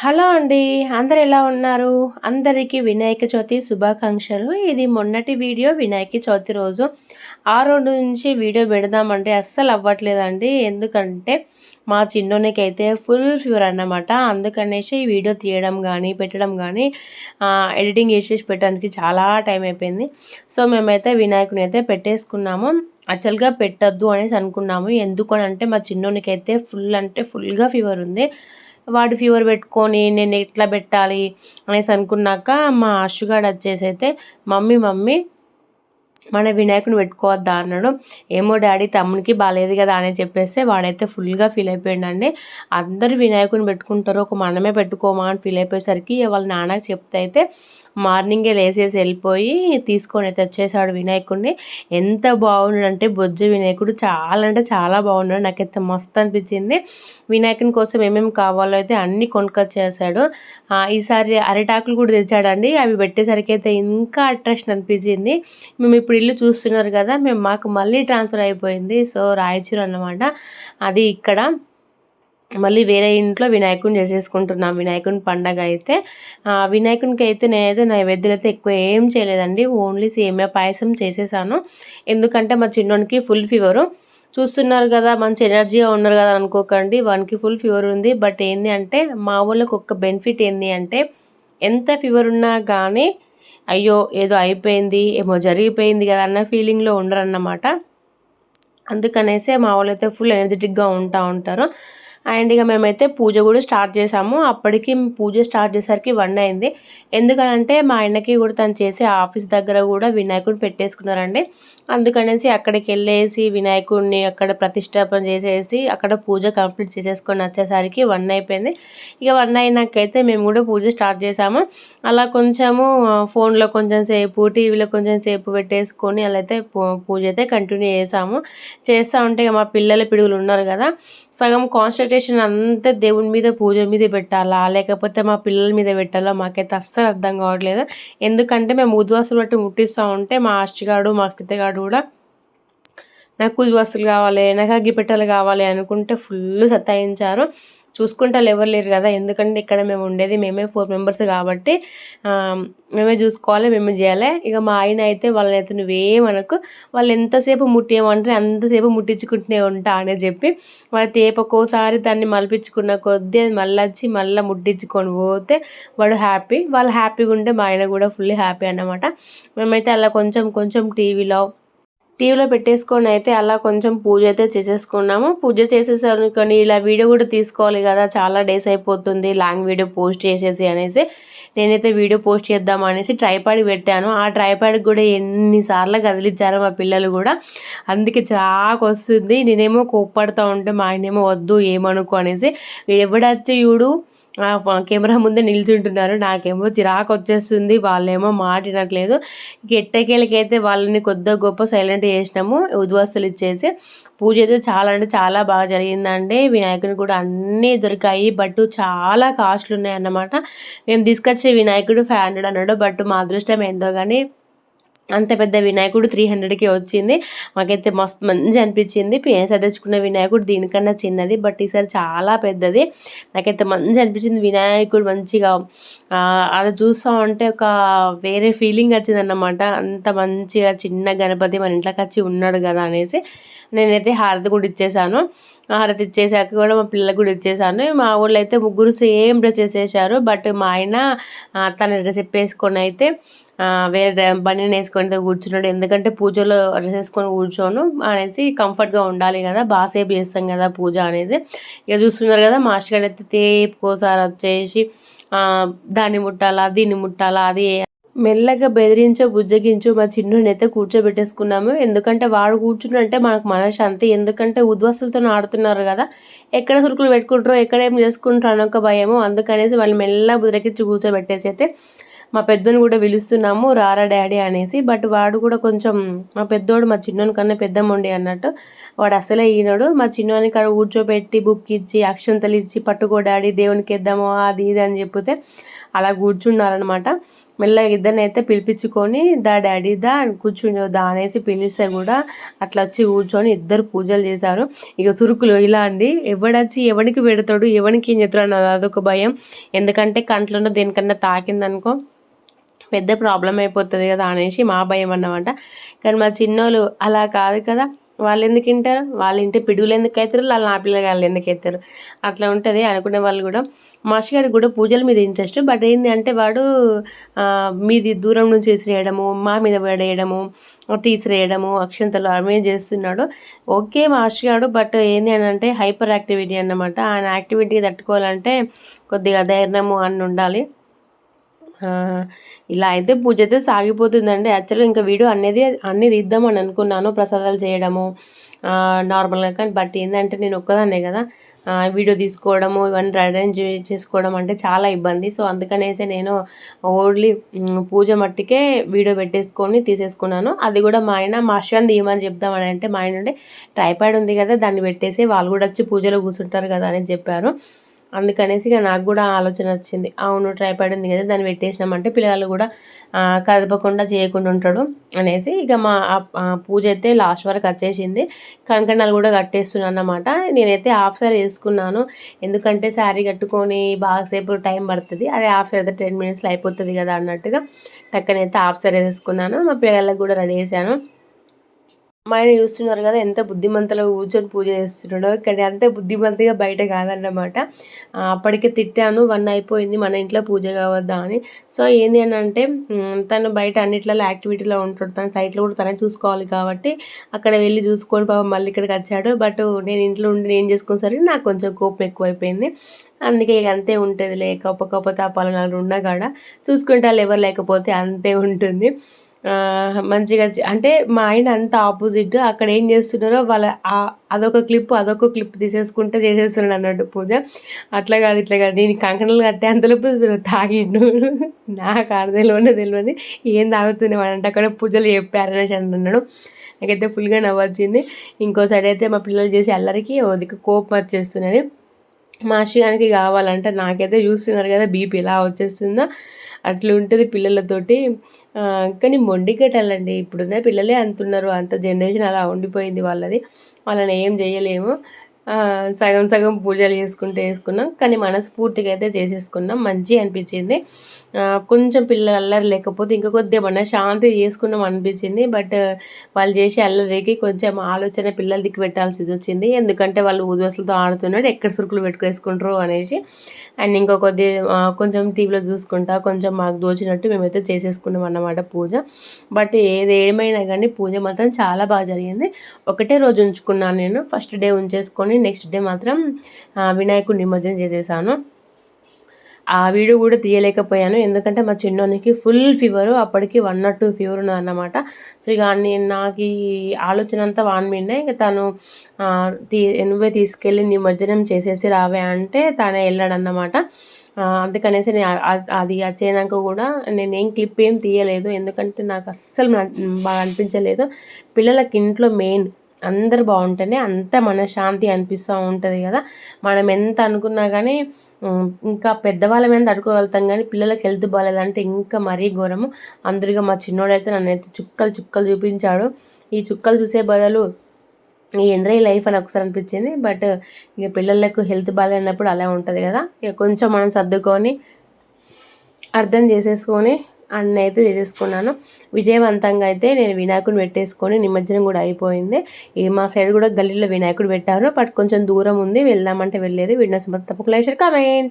Hello అండి అందరు ఎలా ఉన్నారు? అందరికీ వినాయక చవితి శుభాకాంక్షలు. ఇది మొన్నటి వీడియో వినాయక చవితి రోజు. ఆ రోజు నుంచి వీడియో పెడదామంటే అస్సలు అవ్వట్లేదండి. ఎందుకంటే మా చిన్నోనికి అయితే ఫుల్ ఫీవర్ అన్నమాట. అందుకనేసి ఈ వీడియో తీయడం కానీ పెట్టడం కానీ ఎడిటింగ్ చేసేసి పెట్టడానికి చాలా టైం అయిపోయింది. సో మేమైతే వినాయకుని అయితే పెట్టేసుకున్నాము. యాక్చువల్గా పెట్టద్దు అనేసి అనుకున్నాము. ఎందుకు అంటే మా చిన్నోనికి అయితే ఫుల్ అంటే ఫుల్గా ఫీవర్ ఉంది. వాడు ఫీవర్ పెట్టుకొని నేను ఎట్లా పెట్టాలి అనేసి అనుకున్నాక మా అషుగాడు వచ్చేసి అయితే మమ్మీ మమ్మీ మన వినాయకుని పెట్టుకోవద్దా? అన్నాడు. ఏమో డాడీ తమ్మునికి బాగాలేదు కదా అని చెప్పేస్తే వాడైతే ఫుల్గా ఫీల్ అయిపోయిండండి. అందరు వినాయకుని పెట్టుకుంటారు ఒక మనమే పెట్టుకోమా అని ఫీల్ అయిపోయేసరికి వాళ్ళ నాన్నకి చెప్తే అయితే మార్నింగే లేసేసి వెళ్ళిపోయి తీసుకొని అయితే వచ్చేసాడు వినాయకుడిని ఎంత బాగున్నాడు అంటే బొజ్జ వినాయకుడు చాలా అంటే చాలా బాగున్నాడు. నాకైతే మస్తు అనిపించింది. వినాయకుని కోసం ఏమేమి కావాలో అయితే అన్నీ కొనుక్కొచ్చేసాడు ఈసారి అరిటాకులు కూడా తెచ్చాడండి. అవి పెట్టేసరికి అయితే ఇంకా అట్రాక్షన్ అనిపించింది. మేము ఇప్పుడు ఇల్లు చూస్తున్నారు కదా మేము మాకు మళ్ళీ ట్రాన్స్ఫర్ అయిపోయింది. సో రాయచూరు అన్నమాట. అది ఇక్కడ. మళ్ళీ వేరే ఇంట్లో వినాయకుని చేసేసుకుంటున్నాం. వినాయకుని పండగ అయితే వినాయకునికి అయితే నేనైతే నైవేద్యాలు అయితే ఎక్కువ ఏం చేయలేదండి. ఓన్లీ సేమియా పాయసం చేసేసాను. ఎందుకంటే మా చిన్నోనికి ఫుల్ ఫీవరు. చూస్తున్నారు కదా మంచి ఎనర్జీగా ఉన్నారు కదా అనుకోకండి. వానికి ఫుల్ ఫీవర్ ఉంది. బట్ ఏంది అంటే మా వాళ్ళకి ఒక బెనిఫిట్ ఏంది అంటే ఎంత ఫీవర్ ఉన్నా కానీ అయ్యో ఏదో అయిపోయింది ఏమో జరిగిపోయింది కదా అన్న ఫీలింగ్లో ఉండరు అన్నమాట అందుకనేసే మా వాళ్ళైతే ఫుల్ ఎనర్జెటిక్గా ఉంటా ఉంటారు. అండ్ ఇక మేమైతే పూజ కూడా స్టార్ట్ చేసాము. అప్పటికి పూజ స్టార్ట్ చేసరికి వన్ అయింది. ఎందుకంటే మా ఆయనకి కూడా తను చేసే ఆఫీస్ దగ్గర కూడా వినాయకుడిని పెట్టేసుకున్నారండి. అందుకనేసి అక్కడికి వెళ్ళేసి వినాయకుడిని అక్కడ ప్రతిష్టాపన చేసేసి అక్కడ పూజ కంప్లీట్ చేసేసుకొని వచ్చేసరికి వన్ అయిపోయింది. ఇక వన్ అయినాకైతే మేము కూడా పూజ స్టార్ట్ చేసాము. అలా కొంచెము ఫోన్లో కొంచెం సేపు టీవీలో కొంచెం సేపు పెట్టేసుకొని అలా అయితే పూజ అయితే కంటిన్యూ చేసాము. చేస్తూ ఉంటే మా పిల్లల పిడుగులు ఉన్నారు కదా. సగం కాన్సన్ట్రేషన్ అంతా దేవుని మీద పూజ మీద పెట్టాలా? లేకపోతే మా పిల్లల మీద పెట్టాలా? మాకైతే అస్సలు అర్థం కావట్లేదు. ఎందుకంటే మేము ఉద్వాసులు బట్టి ముట్టిస్తూ ఉంటే మా ఆస్టిగాడు మా కృతగాడు కూడా నాకు ఉద్వాసులు కావాలి నాకు అగ్గిపెట్టలు కావాలి అనుకుంటే ఫుల్ సతాయించారు. చూసుకుంటారు ఎవరు లేరు కదా ఎందుకంటే ఇక్కడ మేము ఉండేది మేమే ఫోర్ మెంబర్స్ కాబట్టి మేమే చూసుకోవాలి మేమే చేయాలి. ఇక మా ఆయన అయితే వాళ్ళని అయితే నువ్వేమనకు వాళ్ళు ఎంతసేపు ముట్టేయమంటే అంతసేపు ముట్టించుకుంటూనే ఉంటా అని చెప్పి వాళ్ళ తేపకోసారి దాన్ని మలిపించుకున్న కొద్దీ అది మళ్ళీ వచ్చి మళ్ళీ ముట్టించుకొని పోతే వాడు హ్యాపీ. వాళ్ళు హ్యాపీగా ఉంటే మా ఆయన కూడా ఫుల్ హ్యాపీ అన్నమాట. మేమైతే అలా కొంచెం కొంచెం టీవీలో టీవీలో పెట్టేసుకొని అయితే అలా కొంచెం పూజ అయితే చేసేసుకున్నాము. పూజ చేసేసాను కానీ ఇలా వీడియో కూడా తీసుకోవాలి కదా చాలా డేస్ అయిపోతుంది లాంగ్ వీడియో పోస్ట్ చేసేసి అనేసి. నేనైతే వీడియో పోస్ట్ చేద్దాం అనేసి ట్రైపాడ్ పెట్టాను. ఆ ట్రైపాడ్ కూడా ఎన్నిసార్లు కదిలించారు మా పిల్లలు కూడా. అందుకే చాకు వస్తుంది. నేనేమో కోప్పడుతూ ఉంటే మా ఆయనేమో వద్దు ఏమనుకో అనేసి. ఎవడచ్చి చూడు? కెమెరా ముందే నిల్చుంటున్నారు. నాకేమో చిరాకు వచ్చేస్తుంది. వాళ్ళేమో మాటినట్లేదు. గెట్టకేళ్ళకైతే వాళ్ళని కొద్దిగా గొప్ప సైలెంట్ చేసినాము. ఉద్వస్తులు ఇచ్చేసి పూజ అయితే చాలా అంటే చాలా బాగా జరిగిందండి. వినాయకుని కూడా అన్నీ దొరికాయి. బట్ చాలా కాస్ట్లు ఉన్నాయి అన్నమాట మేము తీసుకొచ్చే వినాయకుడు ఫైవ్ హండ్రెడ్ అన్నాడు బట్ మా అదృష్టం ఏందో కానీ అంత పెద్ద వినాయకుడు త్రీ హండ్రెడ్కి వచ్చింది. మాకైతే మస్తు మంచి అనిపించింది. పేస తెచ్చుకున్న వినాయకుడు దీనికన్నా చిన్నది బట్ ఈసారి చాలా పెద్దది. నాకైతే మంచి అనిపించింది. వినాయకుడు మంచిగా అది చూస్తూ ఉంటే ఒక వేరే ఫీలింగ్ వచ్చిందన్నమాట. అంత మంచిగా చిన్న గణపతి మన ఇంట్లోకి వచ్చి ఉన్నాడు కదా అనేసి. నేనైతే హారతి కూడా ఇచ్చేసాను. హారతి ఇచ్చేసాక కూడా మా పిల్లలకు కూడా ఇచ్చేసాను. మా ఊళ్ళో అయితే ముగ్గురు సేమ్ డ్రెస్ వేసేసారు. బట్ మా ఆయన తన డ్రెస్ వేసుకొని అయితే వేరే బనీని వేసుకొని కూర్చున్నాడు. ఎందుకంటే పూజలో డ్రెస్ వేసుకొని కూర్చోను అనేసి కంఫర్ట్గా ఉండాలి కదా బాగా సేపు చేస్తాం కదా పూజ అనేది. ఇక చూస్తున్నారు కదా మాస్టర్ గారు అయితే తేపుకోసారి వచ్చేసి దాన్ని ముట్టాలా దీన్ని ముట్టాలా అది మెల్లగా బెదిరించో బుజ్జగించు మా చిన్నుని అయితే కూర్చోబెట్టేసుకున్నాము. ఎందుకంటే వాడు కూర్చున్నంటే మనకు మనశ్శాంతి. ఎందుకంటే ఉద్వస్తులతో ఆడుతున్నారు కదా. ఎక్కడ సురుకులు పెట్టుకుంటారో ఎక్కడ ఏం చేసుకుంటారో అనొక భయము. అందుకనేసి వాళ్ళు మెల్లగా బుదిరకిచ్చి కూర్చోబెట్టేసి అయితే మా పెద్దని కూడా పిలుస్తున్నాము రారా డాడీ అనేసి. బట్ వాడు కూడా కొంచెం మా పెద్దోడు మా చిన్నోని కన్నా పెద్దమ్మండి అన్నట్టు. వాడు అసలే ఈనాడు. మా చిన్నోని కాడ కూర్చోబెట్టి బుక్ ఇచ్చి అక్షంతలు ఇచ్చి పట్టుకో డాడీ దేవునికి ఇద్దాము అది ఇది అని చెప్తే అలా కూర్చున్నారనమాట మెల్లగా ఇద్దరిని అయితే పిలిపించుకొని దా డాడీ దా కూర్చుని దా అనేసి పిలిస్తే కూడా అట్లా వచ్చి కూర్చొని ఇద్దరు పూజలు చేశారు. ఇక సురుకులు ఇలా అండి ఎవడొచ్చి ఎవడికి పెడతాడు ఎవడికి ఏం చెప్తాడు అదొక భయం. ఎందుకంటే కంట్లోనో దేనికన్నా తాకిందనుకో పెద్ద ప్రాబ్లం అయిపోతుంది కదా అనేసి మా భయం అన్నమాట. కానీ మా చిన్నోళ్ళు అలా కాదు కదా. వాళ్ళు ఎందుకు వింటారు? వాళ్ళు ఇంటి పిడుగులు ఎందుకు అవుతారు వాళ్ళు నా పిల్లగాళ్ళు ఎందుకు అవుతారు అట్లా ఉంటుంది. అనుకునే వాళ్ళు కూడా మాషి గారికి కూడా పూజల మీద ఇంట్రెస్ట్ బట్ ఏంటి అంటే వాడు మీది దూరం నుంచి విసిరేయడము మా మీద పడేయడము తీసిరేయడము అక్షంతలు అమే చేస్తున్నాడు. ఓకే మాస్టర్ గారు బట్ ఏంది అని అంటే హైపర్ యాక్టివిటీ అన్నమాట. ఆయన యాక్టివిటీ తట్టుకోవాలంటే కొద్దిగా ధైర్యము అని ఉండాలి ఇలా అయితే పూజ అయితే సాగిపోతుందండి. యాక్చువల్గా ఇంకా వీడియో అనేది అన్నీ తీద్దామని అనుకున్నాను ప్రసాదాలు చేయడము నార్మల్గా కానీ. బట్ ఏంటంటే నేను ఒక్కదాన్నే కదా. వీడియో తీసుకోవడము ఇవన్నీ అరేంజ్ చేసుకోవడం అంటే చాలా ఇబ్బంది. సో అందుకనేసి నేను ఓన్లీ పూజ మట్టికే వీడియో పెట్టేసుకొని తీసేసుకున్నాను. అది కూడా మా ఆయన మా అశ్వాన్ని తీయమని చెప్దామని అంటే మా ఆయన ఉండే ట్రైపాడ్ ఉంది కదా దాన్ని పెట్టేసి వాళ్ళు కూడా వచ్చి పూజలో కూర్చుంటారు కదా అని చెప్పారు. అందుకనేసి ఇక నాకు కూడా ఆలోచన వచ్చింది. అవును ట్రైపాడ్ ఉంది కదా దాన్ని పెట్టేసినామంటే పిల్లలు కూడా కదపకుండా చేయకుండా ఉంటాడు అనేసి ఇక మా పూజ అయితే లాస్ట్ వరకు వచ్చేసింది. కంకణాలు కూడా కట్టేస్తున్నాను అన్నమాట. నేనైతే హాఫ్ సారీ వేసుకున్నాను. ఎందుకంటే శారీ కట్టుకొని బాగాసేపు టైం పడుతుంది. అదే హాఫ్ సారీ అయితే టెన్ మినిట్స్లో అయిపోతుంది కదా అన్నట్టుగా టక్కనైతే హాఫ్ సారీ వేసుకున్నాను. మా పిల్లలకు కూడా రెడీ చేశాను. మా ఆయన చూస్తున్నారు కదా ఎంత బుద్ధిమంతలో కూర్చొని పూజ చేస్తున్నాడో. కానీ అంతే బుద్ధిమంతిగా బయట కాదన్నమాట. అప్పటికే తిట్టాను వన్ అయిపోయింది మన ఇంట్లో పూజ కావద్దా అని. సో ఏంది అని అంటే తను బయట అన్నిట్లలో యాక్టివిటీలో ఉంటాడు. తన సైట్లో కూడా తనే చూసుకోవాలి కాబట్టి అక్కడ వెళ్ళి చూసుకొని పాపం మళ్ళీ ఇక్కడికి వచ్చాడు. బట్ నేను ఇంట్లో ఉండి నేను చేసుకునేసరికి నాకు కొంచెం కోపం ఎక్కువైపోయింది. అందుకే ఇక అంతే ఉంటుంది. లేక ఒప్ప తాపాలు ఉన్నా కాడ చూసుకుంటే వాళ్ళు ఎవరు లేకపోతే అంతే ఉంటుంది. మంచిగా అంటే మా ఆయన అంత ఆపోజిట్ అక్కడ ఏం చేస్తున్నారో వాళ్ళ అదొక క్లిప్ అదొక క్లిప్ తీసేసుకుంటే చేసేస్తున్నాడు అన్నట్టు పూజ. అట్లా కాదు ఇట్లా కాదు. నేను కంకణలు కట్టే అంతలోపు తాగిండు. నాకు అర్థంలోనే తెలియదు ఏం తాగుతుంది అంటే అక్కడ పూజలు చెప్పారనేసి అన్నాడు. నాకైతే ఫుల్గా నవ్వొచ్చింది. ఇంకో సైడ్ అయితే మా పిల్లలు చేసి అల్లరికి ఓదికి కోపం వచ్చేస్తున్నది. మా కావాలంటే నాకైతే చూస్తున్నారు కదా బీపీ ఎలా వచ్చేస్తుందో అట్లా ఉంటుంది పిల్లలతోటి. కానీ మొండిగటాలండి ఇప్పుడున్న పిల్లలే అంటున్నారు అంత జనరేషన్ అలా ఉండిపోయింది వాళ్ళది. వాళ్ళని ఏం చేయలేము. సగం సగం పూజలు చేసుకుంటూ వేసుకున్నాం కానీ మనస్ఫూర్తిగా అయితే చేసేసుకున్నాం. మంచి అనిపించింది. కొంచెం పిల్లలు అల్లరి లేకపోతే ఇంకా కొద్దిగా శాంతి చేసుకున్నాం అనిపించింది. బట్ వాళ్ళు చేసే అల్లరికి కొంచెం ఆలోచన పిల్లల దిక్కు పెట్టాల్సింది వచ్చింది. ఎందుకంటే వాళ్ళు ఊదవసలతో ఆడుతున్నాడు ఎక్కడ సురుకులు పెట్టుకేసుకుంటారు అనేసి. అండ్ ఇంకో కొద్ది కొంచెం టీవీలో చూసుకుంటా కొంచెం మాకు దోచినట్టు మేమైతే చేసేసుకున్నాం అన్నమాట పూజ. బట్ ఏది ఏమైనా కానీ పూజ మాత్రం చాలా బాగా జరిగింది. ఒకటే రోజు ఉంచుకున్నాను నేను. ఫస్ట్ డే ఉంచేసుకొని నెక్స్ట్ డే మాత్రం వినాయకుడు నిమజ్జనం చేసేసాను. ఆ వీడియో కూడా తీయలేకపోయాను. ఎందుకంటే మా చిన్నోనికి ఫుల్ ఫీవరు అప్పటికి వన్ నాట్ టూ ఫీవర్ ఉన్నదన్నమాట. సో ఇక నేను నాకు ఈ ఆలోచన అంతా వాన్ మీదే. ఇక తను తీ నువ్వే తీసుకెళ్ళి నిమజ్జనం చేసేసి రావే అంటే తనే వెళ్ళాడన్నమాట. అందుకనేసి నేను అది వచ్చేనాక కూడా నేను ఏం క్లిప్ ఏం తీయలేదు. ఎందుకంటే నాకు అస్సలు బాగా అనిపించలేదు. పిల్లలకి ఇంట్లో మెయిన్ అందరు బాగుంటేనే అంత మనశ్శాంతి అనిపిస్తూ ఉంటుంది కదా. మనం ఎంత అనుకున్నా కానీ ఇంకా పెద్దవాళ్ళ మీద తడుకోగలుగుతాం కానీ పిల్లలకి హెల్త్ బాగాలేదంటే ఇంకా మరీ ఘోరము. అందరిగా మా చిన్నోడైతే నన్ను అయితే చుక్కలు చుక్కలు చూపించాడు. ఈ చుక్కలు చూసే బదులు ఈ ఎంద్రయ్య లైఫ్ అని ఒకసారి అనిపించింది. బట్ ఇక పిల్లలకు హెల్త్ బాగాలేనప్పుడు అలా ఉంటుంది కదా. ఇక కొంచెం మనం సర్దుకొని అర్థం చేసేసుకొని అన్నైతే అయితే చేసేసుకున్నాను. విజయవంతంగా అయితే నేను వినాయకుడిని పెట్టేసుకొని నిమజ్జనం కూడా అయిపోయింది. ఈ మా సైడ్ కూడా గల్లీలో వినాయకుడు పెట్టారు. బట్ కొంచెం దూరం ఉంది. వెళ్దామంటే వెళ్ళలేదు. వీడియో తప్పకుండా కామెంట్.